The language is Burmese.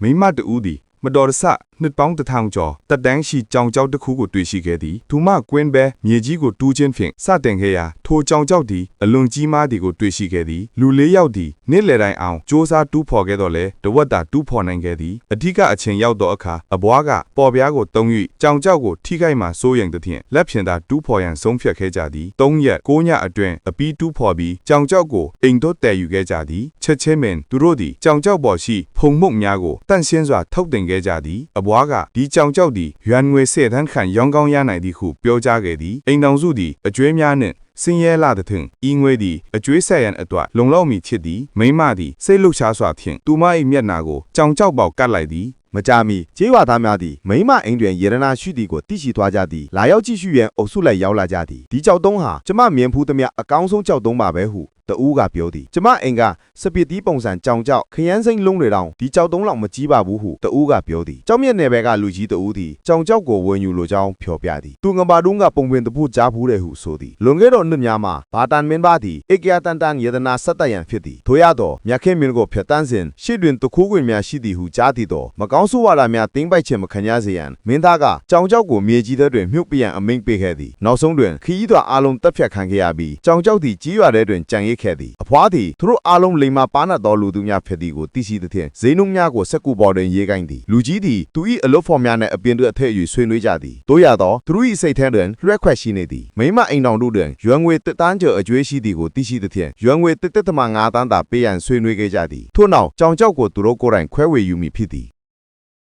မိမတဦးသည် မတော်တဆ နှစ်ပေါင်းတစ်ထောင်ကျော်တက်တန်းရှိကြောင်ကြောက်တစ်ခုကိုတွေ့ရှိခဲ့သည်သူမကွင်းပဲမြေကြီးကိုတူးခြင်းဖြင့်စတင်ခဲ့ရာထိုကြောင်ကြောက်သည်အလွန်ကြီးမားသည်ကိုတွေ့ရှိခဲ့သည်လူလေးယောက်သည်နေ့လယ်တိုင်းအောင်စ조사တူးဖော်ခဲ့တော့လဲတဝက်တာတူးဖော်နိုင်ခဲ့သည်အဓိကအချိန်ရောက်သောအခါအဘွားကပေါ်ပြားကိုတုံး၍ကြောင်ကြောက်ကိုထိခိုက်မှစိုးရိမ်သဖြင့်လက်ဖြင့်သာတူးဖော်ရန်ဆုံးဖြတ်ခဲ့ကြသည်၃ရက်၉ညအတွင်းအပီးတူးဖော်ပြီးကြောင်ကြောက်ကိုအိမ်တို့တည်ယူခဲ့ကြသည်ချက်ချင်းပင်သူတို့သည်ကြောင်ကြောက်ပေါ်ရှိဖုံမှုန့်များကိုတန့်ရှင်းစွာထုတ်တင်ခဲ့ကြသည်အဘွားကဒီကြောင်ကြောက်သည်ရွမ်ငွေစေတန်းခံရောင်းကောင်းရနိုင်သည်ဟုပြောကြားခဲ့သည်အိမ်တောင်စုသည်အကျွေးများနှင့်စင်ရဲလာသည်ထင်ဤငွေသည်အကျွေးဆက်ရန်အတွက်လုံလောက်မီဖြစ်သည်မိမသည်စိတ်လှုပ်ရှားစွာဖြင့်သူမ၏မျက်နာကိုကြောင်ကြောက်ပေါက်ကတ်လိုက်သည်မကြမီကျေးရွာသားများသည်မိမအိမ်တွင်ယေရနာရှိသည်ကိုသိရှိသွားကြသည်လာရောက်ကြည့်ရှုရန်အုပ်စုလိုက်ရောက်လာကြသည်ဒီကြောက်တုံးဟာကျမမြင်ဖူးသမျှအကောင်းဆုံးကြောက်တုံးပါပဲဟု တဦးကပြောသည်ကျမအိမ်ကစပစ်တီးပုံစံကြောင်ကြောက်ခရမ်းစိမ့်လုံးတွေတောင်ဒီကြောက်တုံးလောက်မကြီးပါဘူးဟုတဦးကပြောသည်ကြောက်မြက်နယ်ဘက်ကလူကြီးတဦးသည်ကြောင်ကြောက်ကိုဝင်ယူလိုကြောင်းပြောပြသည်သူငပါတုံးကပုံပင်တပုတ်ကြားဘူးတယ်ဟုဆိုသည်လွန်ခဲ့သောနှစ်များမှာဘာတန်မင်းပါသည်ဧကရတန်တန်ယေဒနာဆက်တတ်ရန်ဖြစ်သည်ထို့ရသောမြတ်ခင်မင်းကိုဖျက်တမ်းစဉ်ရှေ့တွင်တခိုးခွင်များရှိသည်ဟုကြားသည်တော့မကောင်းဆိုးဝါဒများတင်းပိုက်ခြင်းမခံရစေရန်မင်းသားကကြောင်ကြောက်ကိုမြေကြီးထဲတွင်မြုပ်ပြရန်အမိန့်ပေးခဲ့သည်နောက်ဆုံးတွင်ခရီးသွားအလုံးတက်ဖြတ်ခံခဲ့ရပြီးကြောင်ကြောက်သည်ကြီးရွာထဲတွင်ကြံရိတ်ခဲ့သည်အဖွားသည်သူတို့အလုံးလိမ္မာပါနတ်သောလူသူများဖြစ်သည်ကိုသိရှိသဖြင့်ဇိနှုံများကိုစက်ကူပေါ်တွင်ရေးကိုင်းသည်လူကြီးသည်သူ၏အလုတ်ဖော်များနှင့်အပြင်တွင်အထက်၍ဆွေးနွေးကြသည်တို့ရသောသူတို့၏စိတ်ထဲတွင်လွှဲခွက်ရှိနေသည်မိမအိမ်တော်တို့တွင်ရွမ်ငွေတစ်တန်းကျော်အကျွေးရှိသည်ကိုသိရှိသဖြင့်ရွမ်ငွေတစ်တစ်သမ9တန်းသာပေးရန်ဆွေးနွေးခဲ့ကြသည်ထို့နောက်ကြောင်ကြောက်ကိုသူတို့ကိုယ်တိုင်ခွဲဝေယူမိဖြစ်သည်